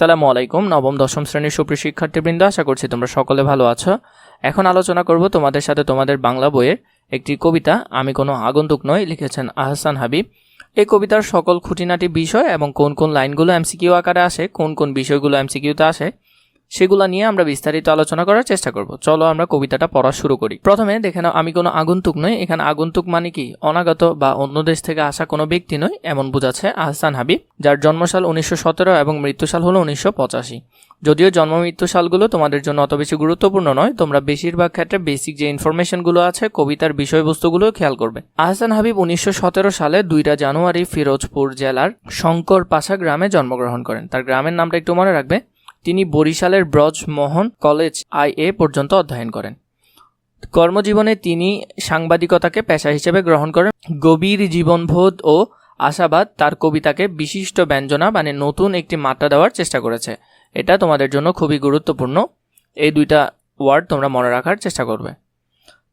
আসসালামু আলাইকুম, নবম, দশম শ্রেণির সুপ্রিয় শিক্ষার্থীবৃন্দ আশা করছি তোমরা সকলে ভালো আছো। এখন আলোচনা করব তোমাদের সাথে তোমাদের বাংলা বইয়ের একটি কবিতা, আমি কোনো আগন্তুক নই, লিখেছেন আহসান হাবিব। এই কবিতার সকল খুঁটিনাটি বিষয় এবং কোন কোন লাইনগুলো এমসিকিউ আকারে আসে, কোন কোন বিষয়গুলো এমসিকিউতে আসে সেগুলো নিয়ে আমরা বিস্তারিত আলোচনা করার চেষ্টা করব। চলো আমরা কবিতাটা পড়া শুরু করি। প্রথমে দেখে নাও, আমি কোনো আগন্তুক নই। এখানে আগন্তুক মানে কি? অনাগত বা অন্য দেশ থেকে আসা কোনো ব্যক্তি নয় এমন বোঝাচ্ছে আহসান হাবিব, যার জন্মসাল উনিশশো সতেরো এবং মৃত্যুসাল হলো উনিশশো পঁচাশি। যদিও জন্ম মৃত্যু সালগুলো তোমাদের জন্য অত বেশি গুরুত্বপূর্ণ নয়, তোমরা বেশিরভাগ ক্ষেত্রে বেসিক যে ইনফরমেশনগুলো আছে, কবিতার বিষয়বস্তুগুলো খেয়াল করবে। আহসান হাবিব উনিশশো সতেরো সালে দুইটা জানুয়ারি ফিরোজপুর জেলার শঙ্কর পাশা গ্রামে জন্মগ্রহণ করেন। তার গ্রামের নামটা একটু মনে রাখবে। তিনি বরিশালের ব্রজমোহন কলেজ আই এ পর্যন্ত অধ্যয়ন করেন। কর্মজীবনে তিনি সাংবাদিকতাকে পেশা হিসেবে গ্রহণ করেন। গভীর জীবনবোধ ও আশাবাদ তার কবিতাকে বিশিষ্ট ব্যঞ্জনা মানে নতুন একটি মাত্রা দেওয়ার চেষ্টা করেছে। এটা তোমাদের জন্য খুবই গুরুত্বপূর্ণ। এই দুইটা ওয়ার্ড তোমরা মনে রাখার চেষ্টা করবে।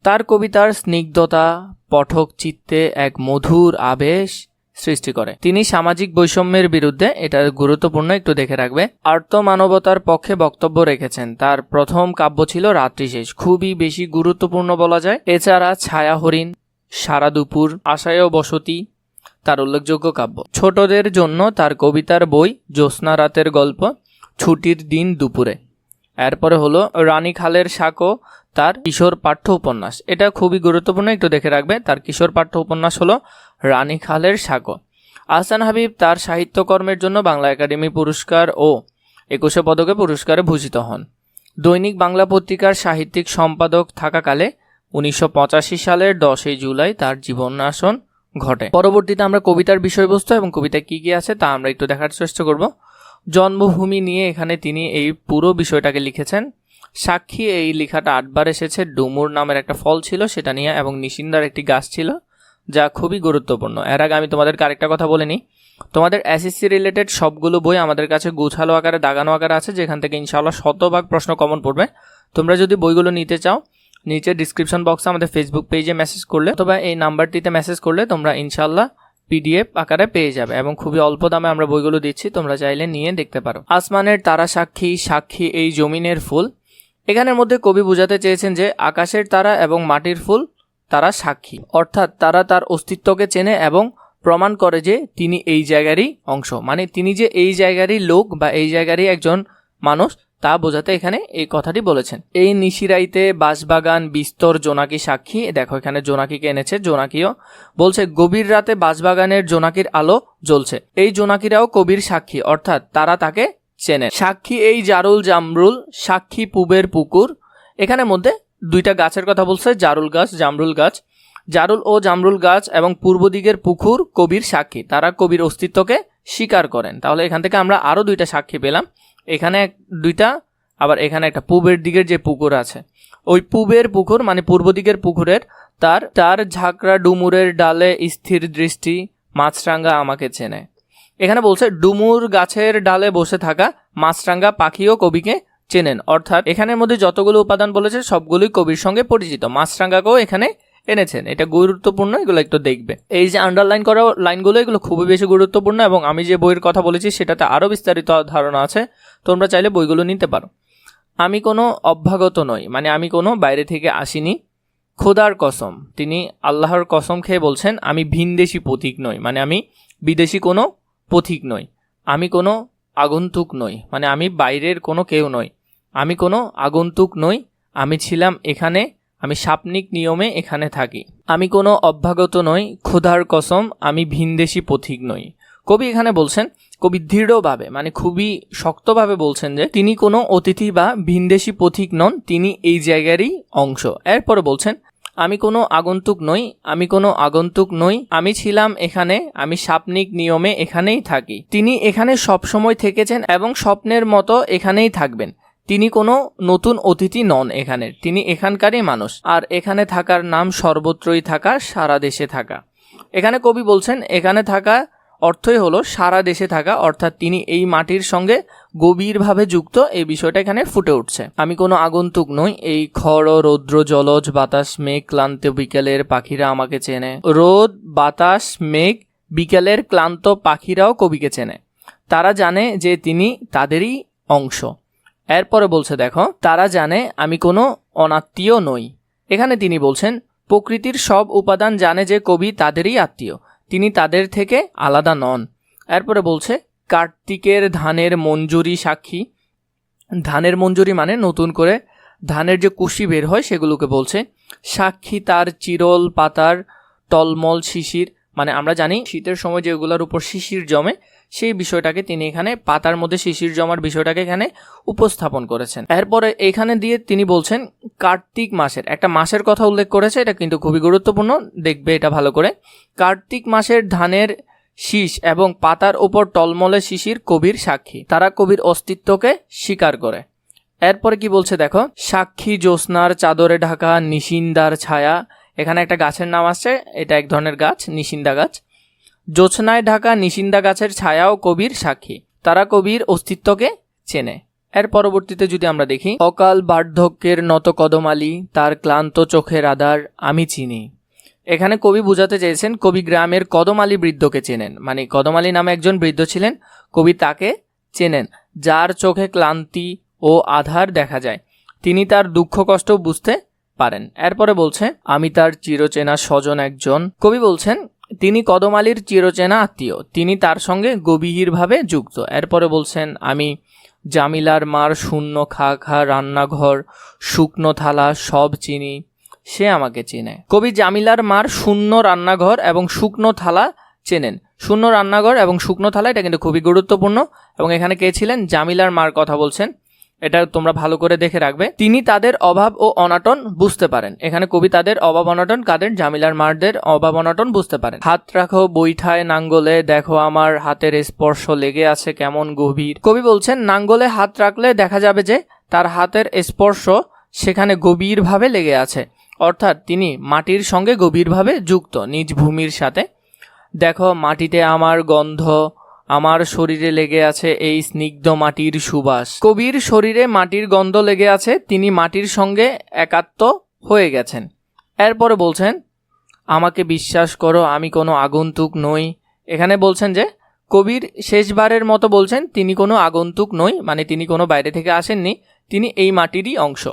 তার কবিতার স্নিগ্ধতা, পঠক চিত্তে এক মধুর আবেশ সৃষ্টি করে। তিনি সামাজিক বৈষম্যের বিরুদ্ধে এটা গুরুত্বপূর্ণ একটু দেখে রাখবে। আর্ত মানবতার পক্ষে বক্তব্য রেখেছেন। তার প্রথম কাব্য ছিল রাত্রি শেষ। খুবই বেশি গুরুত্বপূর্ণ বলা যায়। এছাড়া ছায়া হরিণ সারা দুপুর আশায় বসতি, তার উল্লেখযোগ্য কাব্য। ছোটদের জন্য তার কবিতার বই, জ্যোৎস্না রাতের গল্প, ছুটির দিন দুপুরে। এরপরে হলো রানী খালের সাঁকো তার কিশোর পাঠ্য উপন্যাস। এটা খুবই গুরুত্বপূর্ণ, একটু দেখে রাখবে তার কিশোর পাঠ্য উপন্যাস হলো রানী খালের সাঁকো আহসান হাবিব তার সাহিত্যকর্মের জন্য বাংলা একাডেমি পুরস্কার ও একুশে পদকে পুরস্কারে ভূষিত হন। দৈনিক বাংলা পত্রিকার সাহিত্যিক সম্পাদক থাকাকালে উনিশশো পঁচাশি সালের দশই জুলাই তার জীবনাশন ঘটে। পরবর্তীতে আমরা কবিতার বিষয়বস্তু এবং কবিতা কী কী আছে তা আমরা একটু দেখার চেষ্টা করব। জন্মভূমি নিয়ে এখানে তিনি এই পুরো বিষয়টাকে লিখেছেন। সাক্ষী, এই লেখাটা আটবার এসেছে। ডুমুর নামের একটা ফল ছিল সেটা নিয়ে এবং নিশিন্দার একটি গাছ ছিল, যা খুবই গুরুত্বপূর্ণ। এর আগে আমি তোমাদেরকে আরেকটা কথা বলে নিই তোমাদের এসএসসি রিলেটেড সবগুলো বই আমাদের কাছে গুছালো আকারে, দাগানো আকারে আছে, যেখান থেকে ইনশাআল্লাহ শতভাগ প্রশ্ন কমন পড়বে। তোমরা যদি বইগুলো নিতে চাও, নিচে ডিসক্রিপশন বক্সে আমাদের ফেসবুক পেজে মেসেজ করলে অথবা এই নাম্বারটিতে মেসেজ করলে তোমরা ইনশাআল্লাহ পিডিএফ আকারে পেয়ে যাবে এবং খুবই অল্প দামে আমরা বইগুলো দিচ্ছি, তোমরা চাইলে নিয়ে দেখতে পারো। আসমানের তারা সাক্ষী সাক্ষী এই জমিনের ফুল। এখানের মধ্যে কবি বোঝাতে চেয়েছেন যে আকাশের তারা এবং মাটির ফুল তারা সাক্ষী। অর্থাৎ তারা তার অস্তিত্বকে চেনে এবং প্রমাণ করে যে তিনি এই জায়গারই অংশ। মানে তিনি যে এই জায়গারই লোক বা এই জায়গারই একজন মানুষ, তা বোঝাতে এখানে এই কথাটি বলেছেন। এই নিশিরাইতে বাঁশবাগান, বিস্তর জোনাকি সাক্ষী। দেখো এখানে জোনাকিকে এনেছে, জোনাকিও বলছে, গভীর রাতে বাঁশবাগানের জোনাকির আলো জ্বলছে। এই জোনাকিরাও কবির সাক্ষী, অর্থাৎ তারা তাকে চেনে সাক্ষী এই জারুল জামরুল, সাক্ষী পুবের পুকুর। এখানে মধ্যে দুইটা গাছের কথা বলছে, জারুল গাছ, জামরুল গাছ। জারুল ও জামরুল গাছ এবং পূর্ব দিকের পুকুর কবির সাক্ষী। তারা কবির অস্তিত্বকে স্বীকার করেন। তাহলে এখান থেকে আমরা আরও দুইটা সাক্ষী পেলাম। এখানে দুইটা, আবার এখানে একটা পূবের দিকের যে পুকুর আছে। ওই পূবের পুকুর মানে পূর্ব দিকের পুকুরের, তার তার ঝাঁকড়া ডুমুরের ডালে স্থির দৃষ্টি মাছরাঙ্গা আমাকে চেনে। এখানে বলছে, ডুমুর গাছের ডালে বসে থাকা মাছরাঙ্গা পাখিও কবিকে চেনেন। অর্থাৎ এখানের মধ্যে যতগুলো উপাদান বলেছে, সবগুলোই কবির সঙ্গে পরিচিত। মাছরাঙ্গাকেও এখানে এনেছেন। এটা গুরুত্বপূর্ণ, এগুলো একটু দেখবে। এই যে আন্ডারলাইন করা লাইনগুলো, এগুলো খুবই বেশি গুরুত্বপূর্ণ এবং আমি যে বইয়ের কথা বলেছি, সেটাতে আরও বিস্তারিত ধারণা আছে। তোমরা চাইলে বইগুলো নিতে পারো। আমি কোনো অভ্যাগত নই মানে আমি কোনো বাইরে থেকে আসিনি। খোদার কসম, তিনি আল্লাহর কসম খেয়ে বলছেন, আমি ভিনদেশি প্রতীক নই মানে আমি বিদেশি কোনো পথিক নই। আমি কোনো আগন্তুক নই। মানে আমি বাইরের কোনো কেউ নই। আমি কোনো আগন্তুক নই। আমি ছিলাম এখানে। আমি সাপনিক নিয়মে এখানে থাকি। আমি কোনো অভ্যাগত নই। ক্ষুধার কসম। আমি ভিনদেশি পথিক নই। কবি এখানে বলছেন, কবি দৃঢ়ভাবে মানে খুবই শক্তভাবে বলছেন যে, তিনি কোনো অতিথি বা ভিনদেশি পথিক নন। তিনি এই জায়গারই অংশ। এরপরে বলছেন আমি কোনো আগন্তুক নই, আমি কোনো আগন্তুক নই, আমি ছিলাম এখানে, আমি সাপনিক নিয়মে এখানেই থাকি। তিনি এখানে সবসময় থেকেছেন এবং স্বপ্নের মতো এখানেই থাকবেন। তিনি কোনো নতুন অতিথি নন এখানে তিনি এখানকারই মানুষ। আর এখানে থাকার নাম সর্বত্রই থাকা, সারা দেশে থাকা। এখানে কবি বলছেন, এখানে থাকা অর্থই হলো সারা দেশে থাকা, অর্থাৎ তিনি এই মাটির সঙ্গে গভীরভাবে যুক্ত, এই বিষয়টা এখানে ফুটে উঠছে। আমি কোনো আগন্তুক নই, এই খড় রৌদ্র, জলজ, বাতাস, মেঘ, ক্লান্ত বিকেলের পাখিরা আমাকে চেনে। রোদ, বাতাস, মেঘ, বিকেলের ক্লান্ত পাখিরাও কবিকে চেনে। তারা জানে যে তিনি তাদেরই অংশ। এরপরে বলছে, দেখো, তারা জানে আমি কোনো অনাত্মীয় নই। এখানে তিনি বলছেন, প্রকৃতির সব উপাদান জানে যে কবি তাদেরই আত্মীয়। তিনি তাদের থেকে আলাদা নন। এরপরে বলছে, কার্তিকের ধানের মঞ্জুরি সাক্ষী। ধানের মঞ্জুরি মানে নতুন করে ধানের যে কুশি বের হয় সেগুলোকে বলছে। সাক্ষী তার চিরল পাতার টলমল শিশির। মানে আমরা জানি শীতের সময় যেগুলোর উপর শিশির জমে, সেই বিষয়টাকে তিনি এখানে, পাতার মধ্যে শিশির জমার বিষয়টাকে এখানে উপস্থাপন করেছেন। এরপরে এখানে দিয়ে তিনি বলছেন, কার্তিক মাসের, একটা মাসের কথা উল্লেখ করেছে, এটা কিন্তু খুবই গুরুত্বপূর্ণ, দেখবে এটা ভালো করে। কার্তিক মাসের ধানের শীষ এবং পাতার ওপর টলমলে শিশির কবির সাক্ষী। তারা কবির অস্তিত্বকে স্বীকার করে। এরপরে কি বলছে দেখো, সাক্ষী জ্যোৎস্নার চাদরে ঢাকা, নিশিন্দার ছায়া এখানে একটা গাছের নাম আসছে, এটা এক ধরনের গাছ, নিশিন্দা গাছ। জ্যোৎস্নায় ঢাকা নিশিন্দা গাছের ছায়াও কবির সাক্ষী। তারা কবির অস্তিত্বকে চেনে। এর পরবর্তীতে যদি আমরা দেখি, অকাল বার্ধক্যের নত কদমালি, তার ক্লান্ত চোখের আধার আমি চিনি। এখানে কবি বোঝাতে চেয়েছেন, কবি গ্রামের কদমালি বৃদ্ধকে চেনেন। মানে কদমালি নামে একজন বৃদ্ধ ছিলেন, কবি তাকে চেনেন, যার চোখে ক্লান্তি ও আধার দেখা যায়। তিনি তার দুঃখ কষ্ট বুঝতে পারেন। এরপরে বলছে, আমি তার চিরচেনা স্বজন একজন। কবি বলছেন, তিনি কদমালির চিরচেনা আত্মীয়। তিনি তার সঙ্গে গভীরভাবে যুক্ত। এরপরে বলছেন, আমি জামিলার মার শূন্য খা খা রান্নাঘর, শুকনো থালা সব চিনি। সে আমাকে চেনে। কবি জামিলার মার শূন্য রান্নাঘর এবং শুকনো থালা চেনেন। শূন্য রান্নাঘর এবং শুকনো থালা, এটা কিন্তু খুবই গুরুত্বপূর্ণ। এবং এখানে কে ছিলেন? জামিলার মার কথা বলছেন। এটা তোমরা ভালো করে দেখে রাখবে। তিনি তাদের অভাব ও অনাটন বুঝতে পারেন। এখানে কবি তাদের অভাব অনাটন, কাদের জামিলার মারদের অভাব অনাটন বুঝতে পারেন। হাত রাখো বৈঠায় নাঙ্গলে, দেখো আমার হাতের স্পর্শ লেগে আছে কেমন গভীর। কবি বলছেন, নাঙ্গলে হাত রাখলে দেখা যাবে যে তার হাতের স্পর্শ সেখানে গভীরভাবে লেগে আছে। অর্থাৎ তিনি মাটির সঙ্গে গভীরভাবে যুক্ত নিজ ভূমির সাথে। দেখো মাটিতে আমার গন্ধ আমার শরীরে লেগে আছে এই স্নিগ্ধ মাটির সুবাস। কবির শরীরে মাটির গন্ধ লেগে আছে, তিনি মাটির সঙ্গে একাত্ম হয়ে গেছেন। এরপরে বলছেন, আমাকে বিশ্বাস করো, আমি কোনো আগন্তুক নই। এখানে বলছেন যে, কবির শেষবারের মতো বলছেন, তিনি কোনো আগন্তুক নই মানে তিনি কোনো বাইরে থেকে আসেননি, তিনি এই মাটিরই অংশ।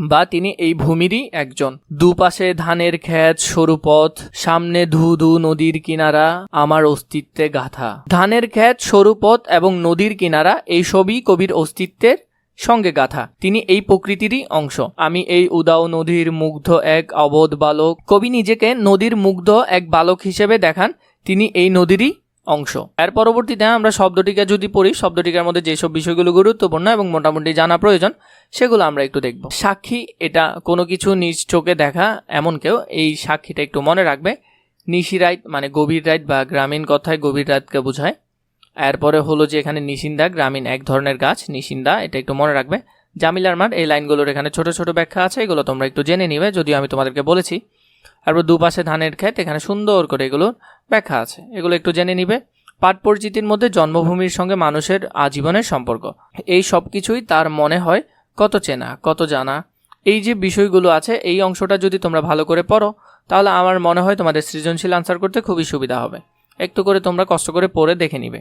বা তিনি এই ভূমিরই একজন। দুপাশে ধানের ক্ষেত, সরু পথ, সামনে ধু ধু নদীর কিনারা, আমার অস্তিত্বে গাথা। ধানের ক্ষেত, সরু পথ এবং নদীর কিনারা, এই সবই কবির অস্তিত্বের সঙ্গে গাথা। তিনি এই প্রকৃতিরই অংশ। আমি এই উদাও নদীর মুগ্ধ এক অবোধ বালক। কবি নিজেকে নদীর মুগ্ধ এক বালক হিসেবে দেখান। তিনি এই নদীরই অংশ। এর পরবর্তীতে আমরা শব্দটিকে যদি পড়ি শব্দটিকার মধ্যে যেসব বিষয়গুলো গুরুত্বপূর্ণ এবং মোটামুটি জানা প্রয়োজন, সেগুলো আমরা একটু দেখব। সাক্ষী, এটা কোনো কিছু নিজ চোখে দেখা, এমন কেউ, এই সাক্ষীটা একটু মনে রাখবে। নিশি রাইত মানে গভীর রাইত বা গ্রামীণ কথায় গভীর রাতকে বোঝায়। এরপরে হলো যে এখানে নিশিন্দা, গ্রামীণ এক ধরনের গাছ, নিশিন্দা, এটা একটু মনে রাখবে। জামিলার মাঠ, এই লাইনগুলোর এখানে ছোট ছোট ব্যাখ্যা আছে, এগুলো তোমরা একটু জেনে নিবে, যদিও আমি তোমাদেরকে বলেছি। তারপর দুপাশে ধানের ক্ষেত, এখানে সুন্দর করে এগুলোর ব্যাখ্যা আছে। এগুলো একটু জেনে নিবে। পাঠ পরিচিতির মধ্যে জন্মভূমির সঙ্গে মানুষের আজীবনের সম্পর্ক। এই সব কিছুই তার মনে হয় কত চেনা, কত জানা। এই যে বিষয়গুলো আছে, এই অংশটা যদি তোমরা ভালো করে পড়ো, তাহলে আমার মনে হয় তোমাদের সৃজনশীল আনসার করতে খুবই সুবিধা হবে। একটু করে তোমরা কষ্ট করে পড়ে দেখে নিবে।